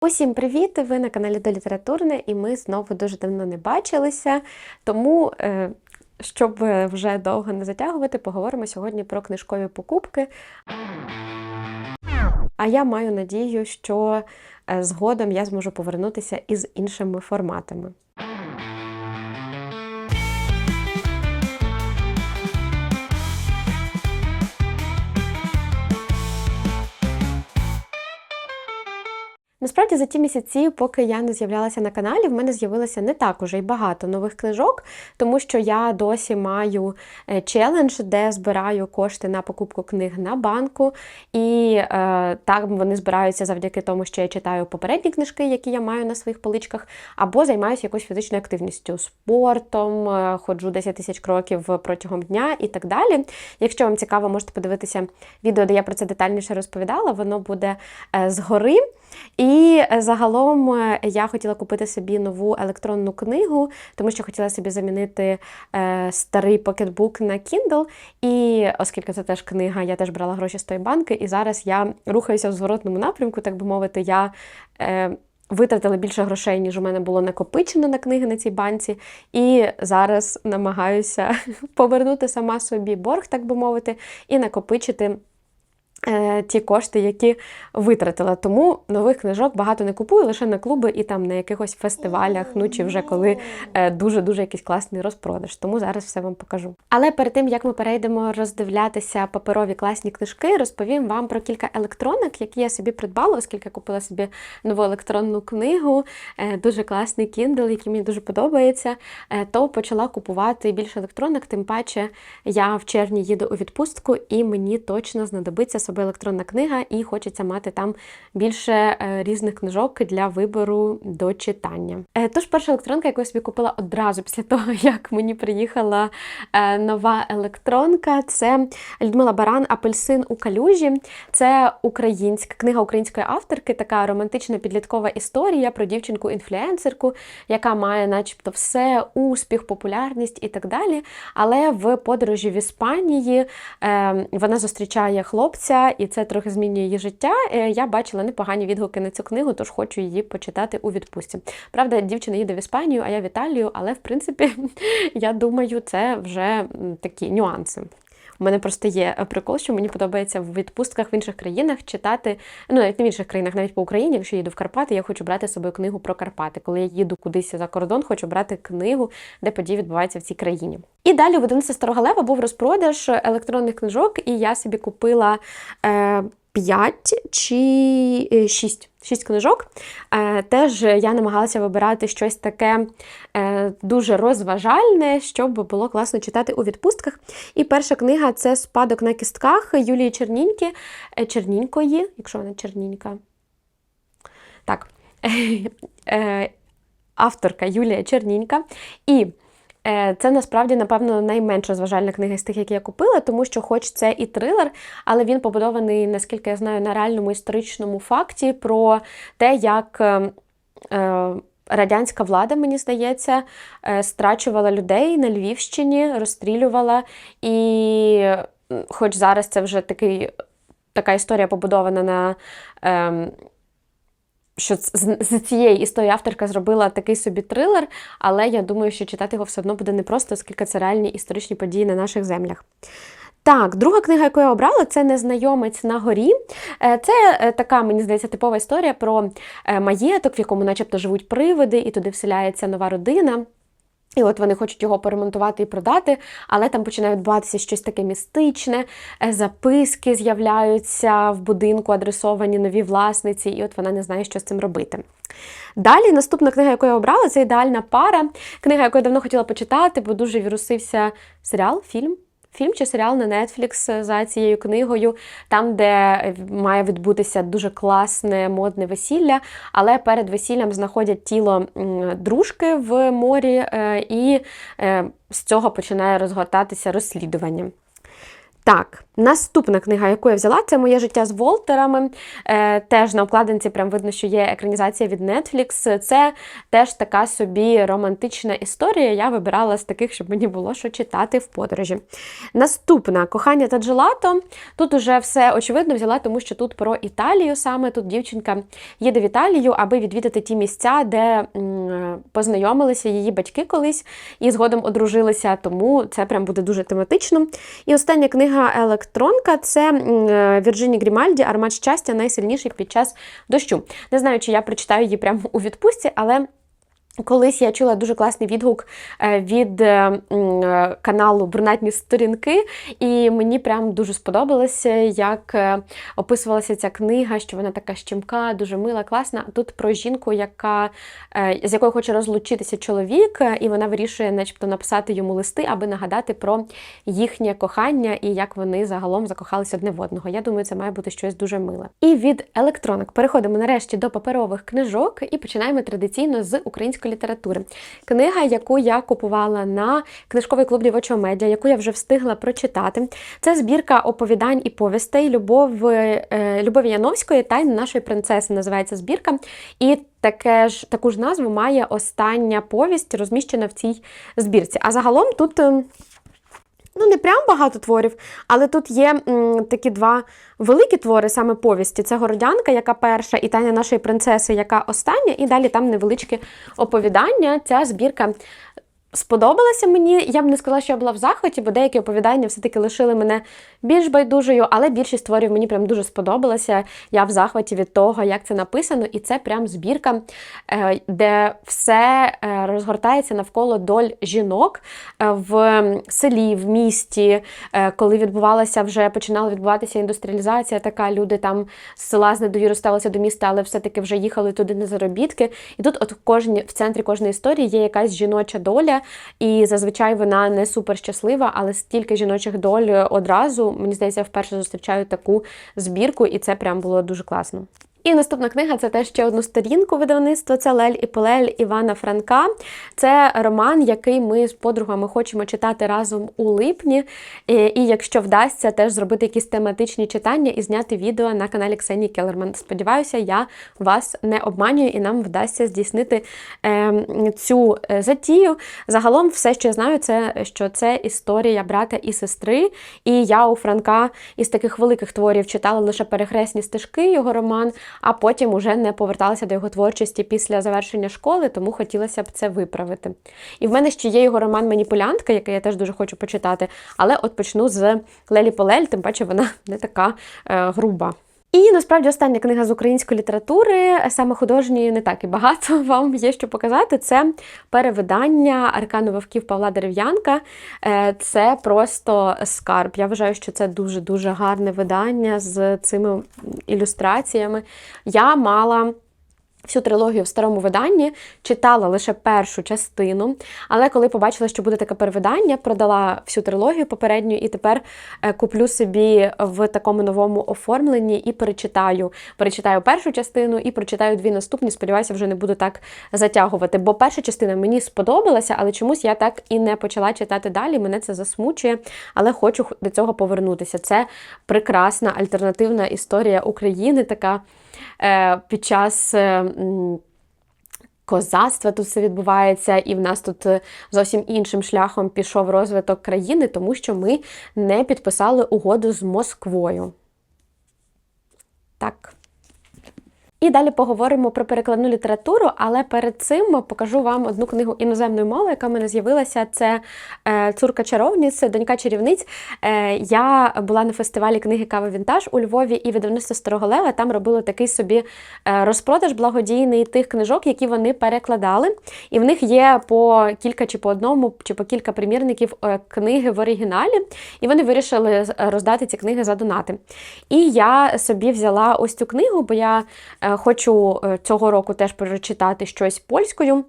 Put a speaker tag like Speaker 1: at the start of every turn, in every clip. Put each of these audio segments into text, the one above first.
Speaker 1: Усім привіт! Ви на каналі до Літературне, і ми знову дуже давно не бачилися. Тому, е, щоб вже довго не затягувати, поговоримо сьогодні про книжкові покупки. А я маю надію, що е, згодом я зможу повернутися із іншими форматами. Насправді за ті місяці, поки я не з'являлася на каналі, в мене з'явилося не так уже й багато нових книжок, тому що я досі маю е, челендж, де збираю кошти на покупку книг на банку. І е, так вони збираються завдяки тому, що я читаю попередні книжки, які я маю на своїх поличках, або займаюся якоюсь фізичною активністю, спортом, е, ходжу 10 тисяч кроків протягом дня і так далі. Якщо вам цікаво, можете подивитися відео, де я про це детальніше розповідала, воно буде е, згори. І е, загалом е, я хотіла купити собі нову електронну книгу, тому що хотіла собі замінити е, старий покетбук на Kindle. І оскільки це теж книга, я теж брала гроші з тої банки, і зараз я рухаюся в зворотному напрямку, так би мовити, я. Витратила більше грошей, ніж у мене було накопичено на книги на цій банці, і зараз намагаюся повернути сама собі борг, так би мовити, і накопичити ті кошти, які витратила. Тому нових книжок багато не купую, лише на клуби і там на якихось фестивалях, ну чи вже коли е, дуже-дуже якийсь класний розпродаж. Тому зараз все вам покажу. Але перед тим, як ми перейдемо роздивлятися паперові класні книжки, розповім вам про кілька електронок, які я собі придбала, оскільки купила собі нову електронну книгу, е, дуже класний Kindle, який мені дуже подобається. То почала купувати більше електронок, тим паче я в червні їду у відпустку, і мені точно знадобиться собі електронна книга, і хочеться мати там більше е, різних книжок для вибору до читання. Е, тож, перша електронка, яку я собі купила одразу після того, як мені приїхала е, нова електронка, це Людмила Баран Апельсин у калюжі. Це українська книга української авторки, така романтична підліткова історія про дівчинку-інфлюенсерку, яка має, начебто, все, успіх, популярність і так далі. Але в подорожі в Іспанії вона зустрічає хлопця і це трохи змінює її життя. Е, я бачила непогані відгуки на цю книгу, тож хочу її почитати у відпустці. Правда, дівчина їде в Іспанію, а я в Італію, але в принципі, я думаю, це вже такі нюанси. У мене просто є е, прикол, що мені подобається в відпустках в інших країнах читати, ну навіть не в інших країнах, навіть по Україні, якщо їду в Карпати, я хочу брати з собою книгу про Карпати. Коли я їду кудись за кордон, хочу брати книгу, де події відбуваються в цій країні. І далі в 11 Старого Лева був розпродаж електронних книжок, і я собі купила. Е, 5 чи 6 е, 6 книжок. Е, теж я намагалася вибирати щось таке дуже розважальне, щоб було класно читати у відпустках. І перша книга це Спадок на кістках Юлії Черніньки, Чернінької, якщо вона Чернінька. Так, авторка Юлія Чернінька. І Е, це насправді, напевно, найменш розважальна книга з тих, які я купила, тому що, хоч це і трилер, але він побудований, наскільки я знаю, на реальному історичному факті про те, як е, е, радянська влада, мені здається, страчувала людей на Львівщині, розстрілювала. І, хоч зараз це вже такий, така історія побудована на. Ем, що з цієї історії авторка зробила такий собі трилер, але я думаю, що читати його все одно буде непросто, оскільки це реальні історичні події на наших землях. Так, друга книга, яку я обрала, це Незнайомець на горі. Е, це е, така, мені здається, типова історія про е, маєток, в якому начебто живуть привиди, і туди вселяється нова родина. І от вони хочуть його поремонтувати і продати, але там починає відбуватися щось таке містичне, записки з'являються в будинку, адресовані нові власниці, і от вона не знає, що з цим робити. Далі наступна книга, яку я обрала, це ідеальна пара. Книга, яку я давно хотіла почитати, бо дуже вірусився серіал, фільм фільм чи серіал на Netflix за цією книгою, там, де має відбутися дуже класне модне весілля, але перед весіллям знаходять тіло дружки в морі, е, і е, з цього починає розгортатися розслідування. Так, наступна книга, яку я взяла, це Моє життя з Волтерами. Е, теж на обкладинці прям видно, що є екранізація від Netflix. Це теж така собі романтична історія. Я вибирала з таких, щоб мені було що читати в подорожі. Наступна кохання та джелато. Тут уже все очевидно взяла, тому що тут про Італію саме. Тут дівчинка їде в Італію, аби відвідати ті місця, де м, познайомилися її батьки колись і згодом одружилися. Тому це прям буде дуже тематично. І остання книга Електронка це е, Вірджині Грімальді Армат щастя найсильніший під час дощу. Не знаю, чи я прочитаю її прямо у відпустці, але. Колись я чула дуже класний відгук е, від е, е, каналу Брунатні сторінки, і мені прям дуже сподобалося, як описувалася ця книга, що вона така щемка, дуже мила, класна. Тут про жінку, яка, з якою хоче розлучитися чоловік, і вона вирішує, начебто, написати йому листи, аби нагадати про їхнє кохання і як вони загалом закохалися одне в одного. Я думаю, це має бути щось дуже миле. І від електронок переходимо нарешті до паперових книжок і починаємо традиційно з української літератури. Книга, яку я купувала на книжковий клуб дівочого медіа, яку я вже встигла прочитати. Це збірка оповідань і повістей Любов, е, Любові Яновської Тайна нашої принцеси називається збірка. І таке ж таку ж назву має остання повість, розміщена в цій збірці. А загалом тут. Ну, не прям багато творів, але тут є м, такі два великі твори, саме повісті. Це Городянка, яка перша, і Таня нашої принцеси, яка остання, і далі там невеличке оповідання. Ця збірка сподобалася мені. Я б не сказала, що я була в захваті, бо деякі оповідання все-таки лишили мене більш байдужою, але більшість творів мені прям дуже сподобалася. Я в захваті від того, як це написано, і це прям збірка, е, де все е, розгортається навколо доль жінок е, в селі, в місті, коли відбувалася вже починала відбуватися індустріалізація, така люди там з села з недовіру ставилися до міста, але все-таки вже їхали туди на заробітки. І тут, от в кожній в центрі кожної історії є якась жіноча доля, і зазвичай вона не супер щаслива, але стільки жіночих доль одразу. Мені здається, вперше зустрічаю таку збірку, і це прям було дуже класно. І наступна книга це теж ще одну сторінку видавництва. Це Лель і Полель Івана Франка. Це роман, який ми з подругами хочемо читати разом у липні. І, якщо вдасться, теж зробити якісь тематичні читання і зняти відео на каналі Ксенії Келерман. Сподіваюся, я вас не обманюю і нам вдасться здійснити е, цю е, затію. Загалом, все, що я знаю, це що це історія брата і сестри. І я у Франка із таких великих творів читала лише перехресні стежки, його роман а потім уже не поверталася до його творчості після завершення школи, тому хотілося б це виправити. І в мене ще є його роман Маніпулянтка, який я теж дуже хочу почитати. Але от почну з Лелі Полель, тим паче вона не така е, груба. І насправді остання книга з української літератури, саме художньої, не так і багато вам є що показати. Це перевидання Аркану Вовків Павла Дерев'янка. Е, Це просто скарб. Я вважаю, що це дуже-дуже гарне видання з цими ілюстраціями. Я мала. Всю трилогію в старому виданні читала лише першу частину, але коли побачила, що буде таке перевидання, продала всю трилогію попередню і тепер е, куплю собі в такому новому оформленні і перечитаю. Перечитаю першу частину і прочитаю дві наступні. Сподіваюся, вже не буду так затягувати. Бо перша частина мені сподобалася, але чомусь я так і не почала читати далі. Мене це засмучує, але хочу до цього повернутися. Це прекрасна альтернативна історія України, така під час. е, Козацтва тут все відбувається, і в нас тут е, зовсім іншим шляхом пішов розвиток країни, тому що ми не підписали угоду з Москвою. Так. І далі поговоримо про перекладну літературу, але перед цим покажу вам одну книгу іноземної мови, яка в мене з'явилася. Це е, Цурка чаровниць, донька чарівниць. Е, я була на фестивалі книги Кава Вінтаж у Львові і видавництво Старого Лева там робили такий собі е, розпродаж благодійний тих книжок, які вони перекладали. І в них є по кілька чи по одному, чи по кілька примірників книги в оригіналі. І вони вирішили роздати ці книги за донати. І я собі взяла ось цю книгу, бо я. Е, Хочу е, цього року теж перечитати щось польською.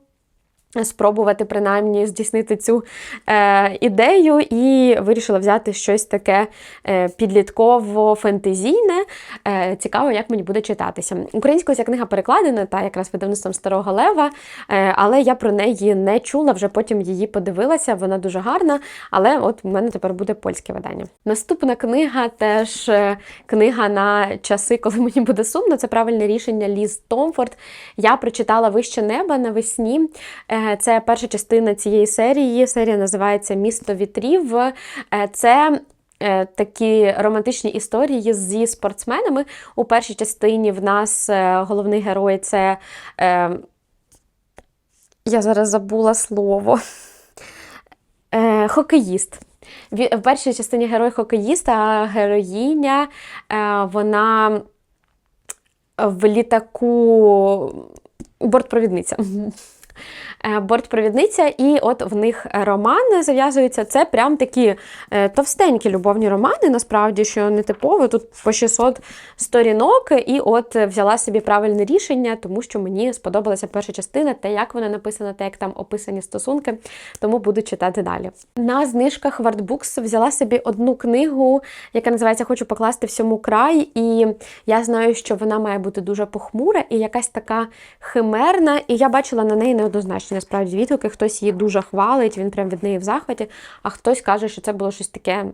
Speaker 1: Спробувати принаймні здійснити цю е, ідею і вирішила взяти щось таке е, підлітково-фентезійне. Е, цікаво, як мені буде читатися. Українською ця книга перекладена, та якраз видавництвом Старого Лева, е, але я про неї не чула, вже потім її подивилася, вона дуже гарна, але от в мене тепер буде польське видання. Наступна книга теж е, книга на часи, коли мені буде сумно. Це правильне рішення Ліз Томфорд. Я прочитала Вище неба навесні. Е, Це перша частина цієї серії. Серія називається Місто вітрів. Е, Це е, такі романтичні історії зі спортсменами. У першій частині в нас е, головний герой це. е, Я зараз забула слово. Е, Хокеїст. В першій частині герой хокеїст, а героїня е, вона в літаку бортпровідниця. Е, Бортпровідниця, і от в них роман зав'язується. Це прям такі е, товстенькі любовні романи, насправді, що не типово. Тут по 600 сторінок, і от взяла собі правильне рішення, тому що мені сподобалася перша частина, те, як вона написана, те, як там описані стосунки, тому буду читати далі. На знижках Вартбукс взяла собі одну книгу, яка називається Хочу покласти всьому край. І я знаю, що вона має бути дуже похмура і якась така химерна. І я бачила на неї неоднозначні насправді відгуки. Хтось її дуже хвалить, він прям від неї в захваті, а хтось каже, що це було щось таке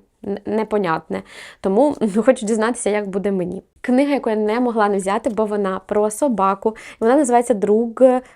Speaker 1: непонятне. Тому хочу дізнатися, як буде мені. Книга, яку я не могла не взяти, бо вона про собаку. Вона називається Друг.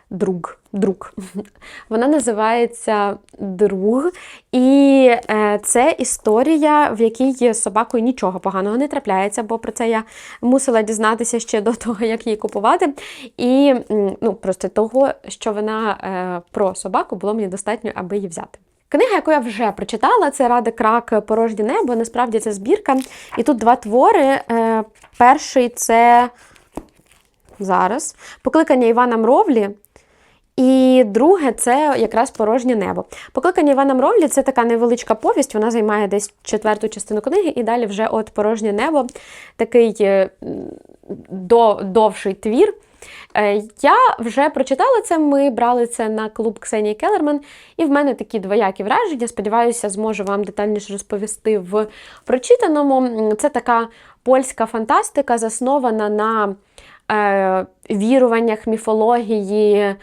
Speaker 1: Друг. Друг. Вона називається Друг. І е, це історія, в якій собакою нічого поганого не трапляється, бо про це я мусила дізнатися ще до того, як її купувати. І ну, просто того, що вона е, про собаку, було мені достатньо, аби її взяти. Книга, яку я вже прочитала, це Ради крак Порожнє небо. Насправді це збірка. І тут два твори. Е, перший це зараз покликання Івана Мровлі. І друге це якраз порожнє небо. Покликання Івана Мровлі це така невеличка повість, вона займає десь четверту частину книги, і далі вже от порожнє небо, такий е, довший твір. Е, Я вже прочитала це, ми брали це на клуб Ксенії Келерман, і в мене такі двоякі враження. Сподіваюся, зможу вам детальніше розповісти в прочитаному. Це така польська фантастика, заснована на віруваннях, міфології е,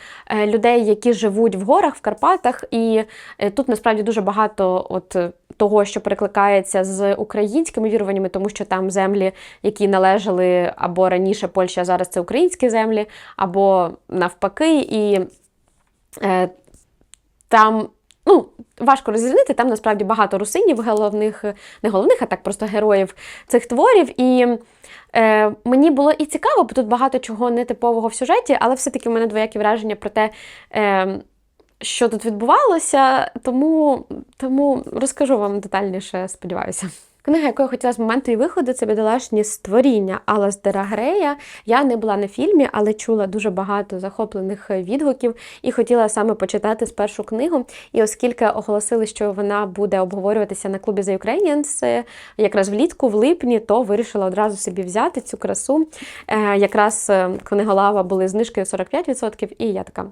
Speaker 1: людей, які живуть в горах, в Карпатах. І е, тут насправді дуже багато от е, того, що перекликається з українськими віруваннями, тому що там землі, які належали або раніше Польщі, а зараз це українські землі, або навпаки. І е, там. Ну, важко розділити, там насправді багато русинів, головних, не головних, а так просто героїв цих творів. І е, мені було і цікаво, бо тут багато чого нетипового в сюжеті, але все-таки в мене двоякі враження про те, е, що тут відбувалося, тому, тому розкажу вам детальніше, сподіваюся. Книга, яку я хотіла з моменту її виходу, це бідолашні створіння Аластера Грея. Я не була на фільмі, але чула дуже багато захоплених відгуків і хотіла саме почитати спершу книгу. І оскільки оголосили, що вона буде обговорюватися на клубі The Ukrainians е, якраз влітку, в липні, то вирішила одразу собі взяти цю красу. Е, Якраз е, книголава були знижкою 45%, і я така.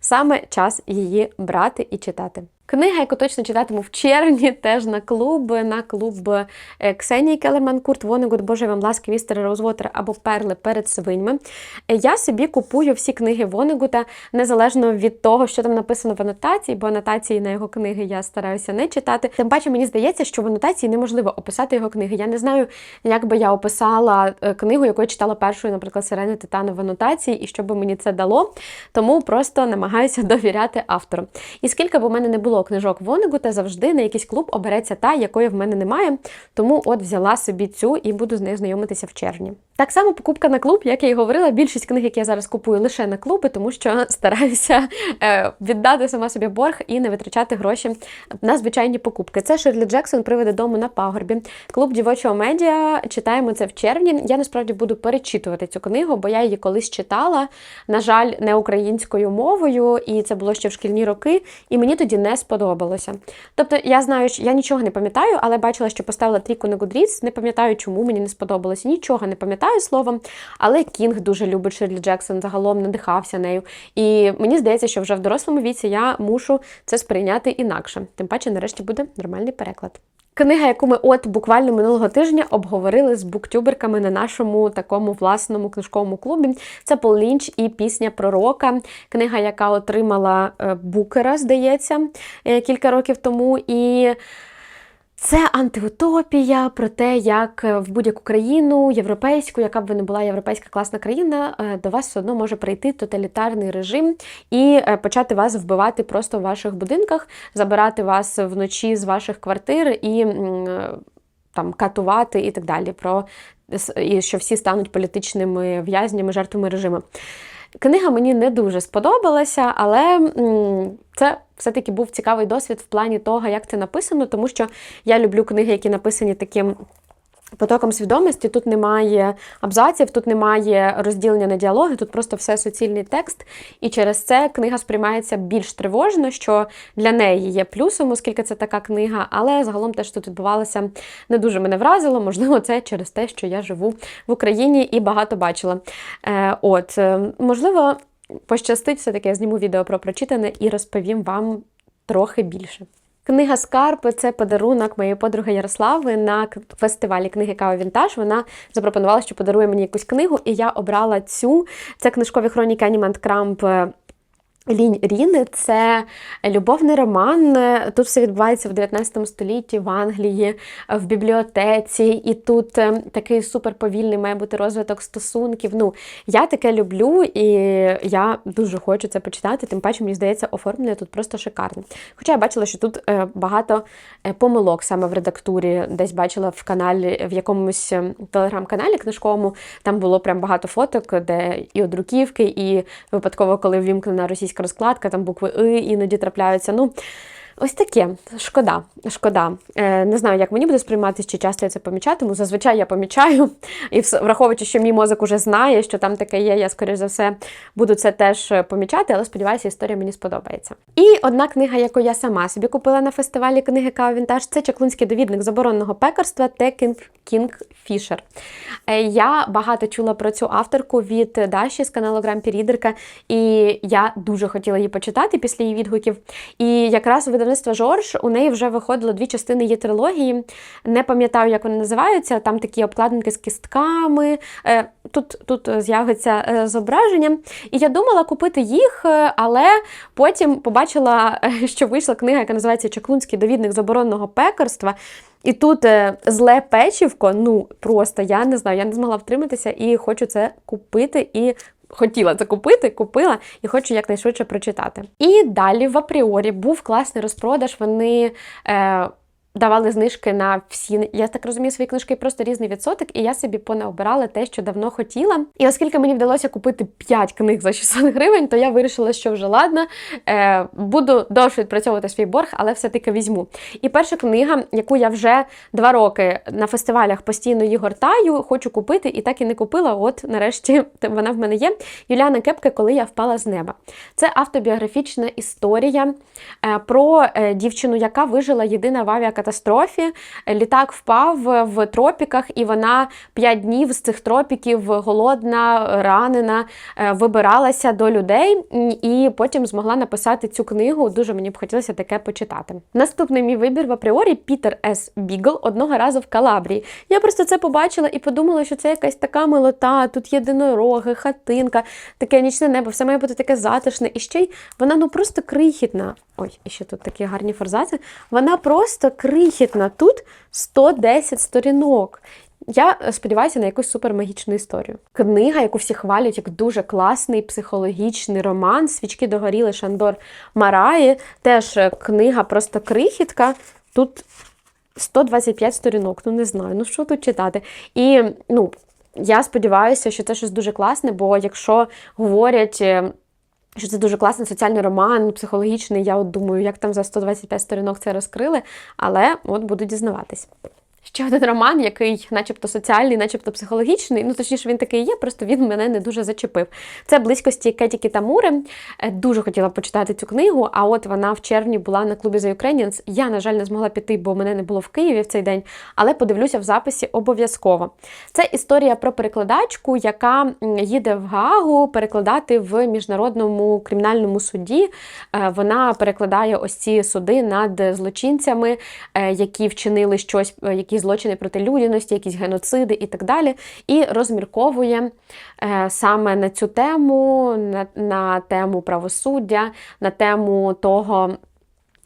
Speaker 1: Саме час її брати і читати. Книга, яку точно читатиму в червні, теж на клуб, на клуб е, Ксенії Келерман, Курт Вонегут, Боже вам ласки, містер Роузвотер або Перли перед свиньми. Е, Я собі купую всі книги Вонегута, незалежно від того, що там написано в анотації, бо анотації на його книги я стараюся не читати. Тим паче, мені здається, що в анотації неможливо описати його книги. Я не знаю, як би я описала е, книгу, яку я читала першою, наприклад, Сирени Титану в анотації, і що би мені це дало. Тому просто намагаюся довіряти автору. І скільки б у мене не було книжок Вонегута, завжди на якийсь клуб обереться та, якої в мене немає. Тому от взяла собі цю і буду з нею знайомитися в червні. Так само покупка на клуб, як я і говорила, більшість книг, які я зараз купую, лише на клуби, тому що стараюся е, віддати сама собі борг і не витрачати гроші на звичайні покупки. Це Ширлі Джексон приведе дому на пагорбі. Клуб дівочого медіа. Читаємо це в червні. Я насправді буду перечитувати цю книгу, бо я її колись читала. На жаль, не українською мовою, і це було ще в шкільні роки, і мені тоді не сподобалося. Тобто, я знаю, що я нічого не пам'ятаю, але бачила, що поставила трійку на Goodreads, не пам'ятаю, чому мені не сподобалося. Нічого не пам'ятаю. словом. Але Кінг дуже любить Ширлі Джексон, загалом надихався нею. І мені здається, що вже в дорослому віці я мушу це сприйняти інакше. Тим паче, нарешті буде нормальний переклад. Книга, яку ми от буквально минулого тижня обговорили з буктюберками на нашому такому власному книжковому клубі. Це Пол Лінч і пісня пророка. Книга, яка отримала е, букера, здається, е, кілька років тому. І це антиутопія про те, як в будь-яку країну європейську, яка б ви не була європейська класна країна, е, до вас все одно може прийти тоталітарний режим і е, почати вас вбивати просто в ваших будинках, забирати вас вночі з ваших квартир і е, там катувати і так далі. Про і що всі стануть політичними в'язнями, жертвами режиму. Книга мені не дуже сподобалася, але це все-таки був цікавий досвід в плані того, як це написано, тому що я люблю книги, які написані таким. Потоком свідомості тут немає абзаців, тут немає розділення на діалоги, тут просто все суцільний текст. І через це книга сприймається більш тривожно, що для неї є плюсом, оскільки це така книга, але загалом те, що тут відбувалося, не дуже мене вразило. Можливо, це через те, що я живу в Україні і багато бачила. Е, От, е, можливо, пощастить, все-таки я зніму відео про прочитане і розповім вам трохи більше. Книга Скарб це подарунок моєї подруги Ярослави на фестивалі книги Кава Вінтаж. Вона запропонувала, що подарує мені якусь книгу, і я обрала цю. Це книжкові хроніки Анімант Крамп. Лінь Ріни це любовний роман. Тут все відбувається в 19 столітті в Англії, в бібліотеці, і тут е, такий суперповільний має бути розвиток стосунків. Ну, я таке люблю, і я дуже хочу це почитати. Тим паче, мені здається, оформлення тут просто шикарне. Хоча я бачила, що тут е, багато е, помилок саме в редактурі, десь бачила в каналі, в якомусь телеграм-каналі книжковому, там було прям багато фоток, де і одруківки, і випадково, коли ввімкнена російська розкладка, там букви И іноді трапляються. Ну, Ось таке, шкода. шкода. Е, Не знаю, як мені буде сприйматися, чи часто я це помічатиму. Зазвичай я помічаю, і враховуючи, що мій мозок уже знає, що там таке є, я, скоріш за все, буду це теж помічати, але сподіваюся, історія мені сподобається. І одна книга, яку я сама собі купила на фестивалі книги Кава Вінтаж, це чаклунський довідник забороненого пекарства Текінг Кінг Фішер. Е, я багато чула про цю авторку від Даші з каналу Грампі Рідерка, і я дуже хотіла її почитати після її відгуків. І якраз видавництво Жорж у неї вже виходило дві частини її трилогії. Не пам'ятаю, як вони називаються. Там такі обкладинки з кістками. Е, тут тут з'явиться е, зображення. І я думала купити їх, але потім побачила, що вийшла книга, яка називається Чаклунський довідник забороненого пекарства. І тут е, зле печівко, ну просто я не знаю, я не змогла втриматися і хочу це купити і. Хотіла це купити, купила і хочу якнайшвидше прочитати. І далі в апріорі був класний розпродаж. Вони е, давали знижки на всі, я так розумію, свої книжки просто різний відсоток, і я собі понаобирала те, що давно хотіла. І оскільки мені вдалося купити 5 книг за 600 гривень, то я вирішила, що вже ладно, е, буду довше відпрацьовувати свій борг, але все-таки візьму. І перша книга, яку я вже два роки на фестивалях постійно її гортаю, хочу купити, і так і не купила. От нарешті вона в мене є. Юліана Кепке, коли я впала з неба. Це автобіографічна історія е, про е, дівчину, яка вижила єдина в авіакатастрофі катастрофі. Літак впав в тропіках, і вона п'ять днів з цих тропіків голодна, ранена, е, вибиралася до людей і потім змогла написати цю книгу. Дуже мені б хотілося таке почитати. Наступний мій вибір в апріорі Пітер С. Бігл одного разу в Калабрії. Я просто це побачила і подумала, що це якась така милота, тут єдинороги, хатинка, таке нічне небо, все має бути таке затишне. І ще й вона ну просто крихітна. Ой, і ще тут такі гарні форзаци. Вона просто крихітна. Тут 110 сторінок. Я сподіваюся на якусь супермагічну історію. Книга, яку всі хвалять, як дуже класний психологічний роман. Свічки догоріли Шандор Мараї. Теж книга просто крихітка. Тут 125 сторінок, ну не знаю, ну що тут читати. І ну, я сподіваюся, що це щось дуже класне, бо якщо говорять що це дуже класний соціальний роман, психологічний. Я от думаю, як там за 125 сторінок це розкрили, але от буду дізнаватись. Ще один роман, який, начебто, соціальний, начебто психологічний. Ну, точніше, він такий є, просто він мене не дуже зачепив. Це близькості Кеті Кітамури. Е, Дуже хотіла почитати цю книгу, а от вона в червні була на клубі The Ukrainians. Я, на жаль, не змогла піти, бо мене не було в Києві в цей день, але подивлюся в записі обов'язково. Це історія про перекладачку, яка їде в Гаагу перекладати в міжнародному кримінальному суді. Е, Вона перекладає ось ці суди над злочинцями, е, які вчинили щось, е, якісь злочини проти людяності, якісь геноциди і так далі. І розмірковує е, саме на цю тему, на, на тему правосуддя, на тему того.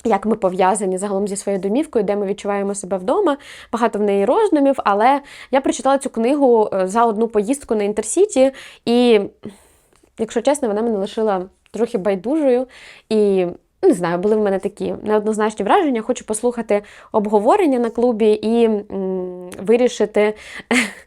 Speaker 1: Як ми пов'язані загалом зі своєю домівкою, де ми відчуваємо себе вдома, багато в неї роздумів, але я прочитала цю книгу е, за одну поїздку на Інтерсіті, і, якщо чесно, вона мене лишила трохи байдужою. І не знаю, були в мене такі неоднозначні враження. Хочу послухати обговорення на клубі і м, вирішити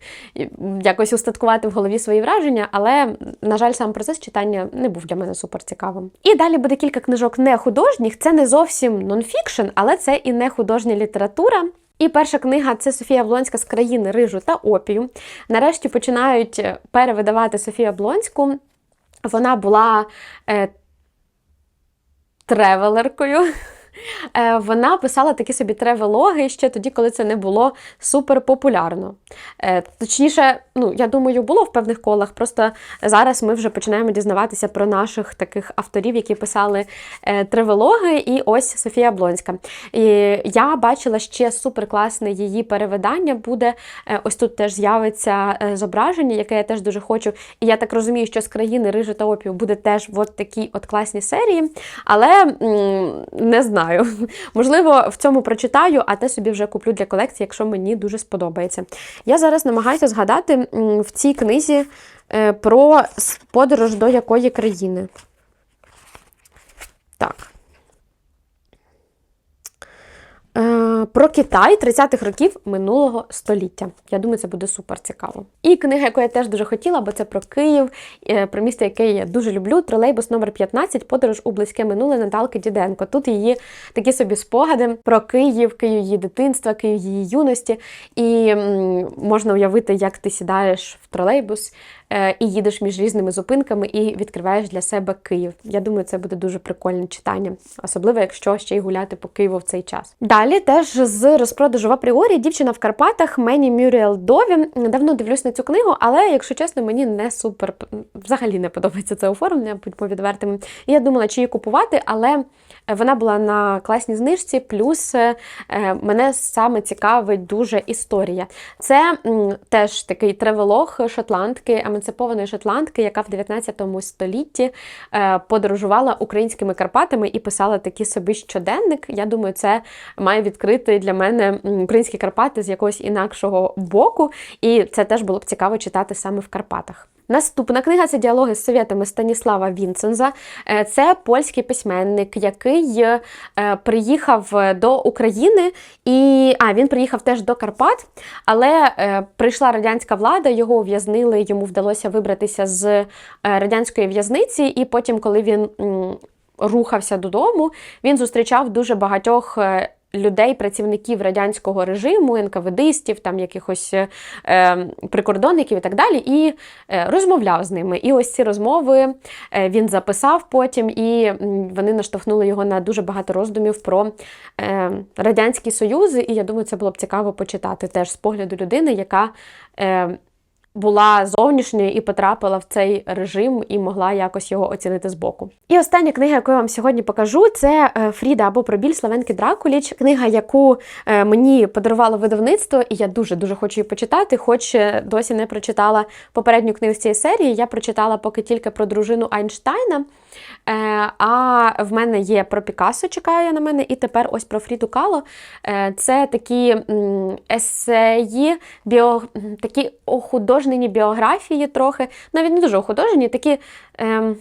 Speaker 1: якось устаткувати в голові свої враження, але, на жаль, сам процес читання не був для мене супер цікавим. І далі буде кілька книжок не художніх. Це не зовсім нонфікшн, але це і не художня література. І перша книга це Софія Блонська з країни рижу та опію. Нарешті починають перевидавати Софію Блонську. Вона була е, тревелеркою. Е, Вона писала такі собі тревелоги ще тоді, коли це не було супер популярно. Е, Точніше, ну, я думаю, було в певних колах. Просто зараз ми вже починаємо дізнаватися про наших таких авторів, які писали е, тревелоги, і ось Софія Блонська. І я бачила ще супер класне її перевидання. Буде ось тут теж з'явиться зображення, яке я теж дуже хочу. І я так розумію, що з країни Рижу та Опію буде теж от такі от класні серії. Але м, не знаю. Можливо, в цьому прочитаю, а те собі вже куплю для колекції, якщо мені дуже сподобається. Я зараз намагаюся згадати в цій книзі е, про подорож до якої країни. Так. Е, Про Китай 30-х років минулого століття. Я думаю, це буде супер цікаво. І книга, яку я теж дуже хотіла, бо це про Київ, е, про місто, яке я дуже люблю. Тролейбус номер 15 Подорож у близьке минуле Наталки Діденко. Тут її такі собі спогади про Київ, Київ її дитинства, Київ її юності. І можна уявити, як ти сідаєш в тролейбус е, і їдеш між різними зупинками і відкриваєш для себе Київ. Я думаю, це буде дуже прикольне читання, особливо якщо ще й гуляти по Києву в цей час. Далі теж з розпродажу в апріорі дівчина в Карпатах Мені Мюріел Дові. Давно дивлюсь на цю книгу, але якщо чесно, мені не супер взагалі не подобається це оформлення, будьмо відвертими. І я думала, чи її купувати, але. Вона була на класній знижці, плюс е, е, мене саме цікавить дуже історія. Це теж такий тревелог шотландки, емансипованої шотландки, яка в 19 столітті е, подорожувала українськими Карпатами і писала такий собі щоденник. Я думаю, це має відкрити для мене українські Карпати з якогось інакшого боку, і це теж було б цікаво читати саме в Карпатах. Наступна книга це діалоги з совєтами Станіслава Вінценза. Е, Це польський письменник, який е, приїхав до України, і а він приїхав теж до Карпат, але е, прийшла радянська влада, його ув'язнили, йому вдалося вибратися з е, радянської в'язниці, і потім, коли він рухався додому, він зустрічав дуже багатьох. Людей, працівників радянського режиму, НКВДистів, там якихось е, прикордонників і так далі, і е, розмовляв з ними. І ось ці розмови е, він записав потім, і вони наштовхнули його на дуже багато роздумів про е, Радянський Союз. І я думаю, це було б цікаво почитати теж з погляду людини, яка е, була зовнішньою і потрапила в цей режим і могла якось його оцінити збоку. І остання книга, яку я вам сьогодні покажу, це е, Фріда або Пробіль Славенки Дракуліч. Книга, яку е, мені подарувало видавництво, і я дуже дуже хочу її почитати, хоч е, досі не прочитала попередню книгу з цієї серії. Я прочитала поки тільки про дружину Айнштайна. Е, А в мене є про Пікассо, чекає на мене, і тепер ось про Фріду Кало. Е, Це такі есеї, біо, такі охудожнені біографії трохи, навіть не дуже охудожені, такі. Ем,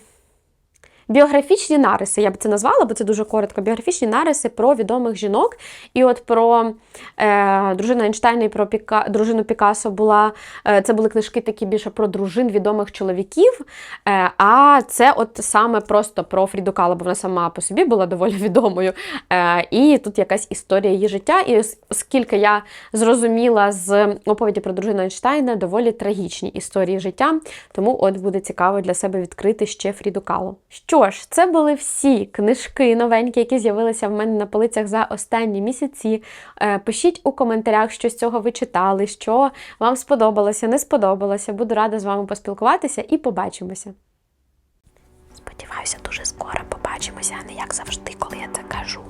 Speaker 1: біографічні нариси, я б це назвала, бо це дуже коротко. Біографічні нариси про відомих жінок. І от про е, дружину Ейнштейна і про Піка, дружину Пікассо була, е, це були книжки такі більше про дружин відомих чоловіків. Е, а це от саме просто про Фріду Кало, бо вона сама по собі була доволі відомою. Е, і тут якась історія її життя. І оскільки я зрозуміла з оповіді про дружину Ейнштейна, доволі трагічні історії життя. Тому от буде цікаво для себе відкрити ще Фріду Кало. Що ж, це були всі книжки новенькі, які з'явилися в мене на полицях за останні місяці. Е, Пишіть у коментарях, що з цього ви читали, що вам сподобалося, не сподобалося. Буду рада з вами поспілкуватися і побачимося. Сподіваюся, дуже скоро побачимося, а не як завжди, коли я це кажу.